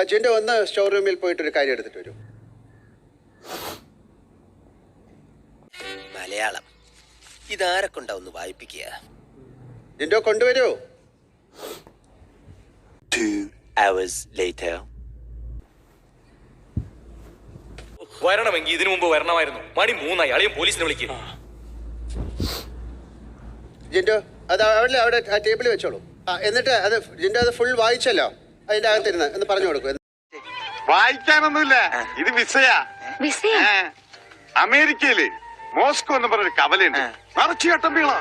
ആ, ജിൻഡോ ഒന്ന് സ്റ്റോർ റൂമിൽ പോയിട്ട് ഒരു കാര്യം എടുത്തിട്ട് വരും. മലയാളം. ഇതാരെ കൊണ്ടാ ഒന്ന് വായിപ്പിക്കുക? ജിൻഡോ കൊണ്ടുവരൂ. Two hours later. വരണമെങ്കിൽ ഇതിനു മുമ്പ് വരണമായിരുന്നു. മണി മൂന്നായി. അളിയും പോലീസിനെ വിളിക്കുക ജിൻഡോ അത് അവിടെ അവിടെ ആ ടേബിളിൽ വെച്ചോളൂ. ആ എന്നിട്ട് അത് ജിൻഡോ അത് ഫുൾ വായിച്ചല്ലോ. അതിന്റെ അകത്തിരുന്ന് എന്ന് പറഞ്ഞു കൊടുക്കും. വായിക്കാനൊന്നുമില്ല. ഇത് വിസയാ. അമേരിക്കയിൽ മോസ്കോ എന്ന് പറഞ്ഞൊരു കവലയുണ്ട്. നിറച്ചു കട്ടമ്പികളാ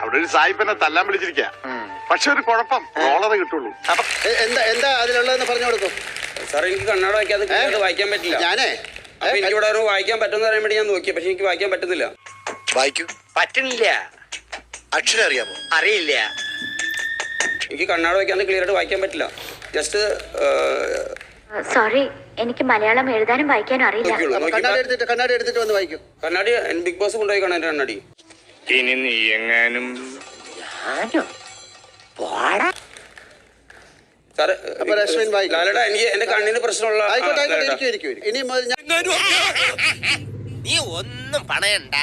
അവിടെ ഒരു സായിപ്പനെ തല്ലാൻ വിളിച്ചിരിക്ക. പക്ഷെ ഒരു കുഴപ്പം. ഡോളറ് കിട്ടുള്ളൂ. എന്താ എന്താ അതിലുള്ളതെന്ന് പറഞ്ഞു കൊടുക്കും? സാർ എനിക്ക് കണ്ണാട വായിക്കാതെ വായിക്കാൻ പറ്റില്ല. ഞാനേ? അപ്പൊ എനിക്ക് ഇവിടെ ഒരു വായിക്കാൻ പറ്റുമെന്ന് പറയാൻ വേണ്ടി ഞാൻ നോക്കി. പക്ഷെ എനിക്ക് വായിക്കാൻ പറ്റുന്നില്ല. വായിക്കൂ. പറ്റുന്നില്ല. അക്ഷരം അറിയാമോ? അറിയില്ല. എനിക്ക് കണ്ണാട വയ്ക്കാൻ ക്ലിയർ ആയിട്ട് വായിക്കാൻ പറ്റില്ല. ജസ്റ്റ് സോറി എനിക്ക് മലയാളം എഴുതാനും വായിക്കാനും അറിയില്ല. കണ്ണാടി എടുത്തിട്ട് കണ്ണാടി എടുത്തിട്ട് വന്ന് വായിക്കും. കണ്ണാടി ബിഗ് ബോസ് കൊണ്ടുപോയി കാണാൻ കണ്ണാടി. ഇനി നീ എങ്ങാനും സാറ് അപ്പൊ രശ്മിൻ വായിക്കും. ലാലേട്ടാ എനിക്ക് എന്റെ കണ്ണിന് പ്രശ്നമുള്ള ആയിക്കോട്ടെ ആയിക്കോട്ടെ. ഇരിക്കും ഇരിക്കും. ഇനി മുതൽ ഞാൻ നീ ഒന്നും പണയണ്ട.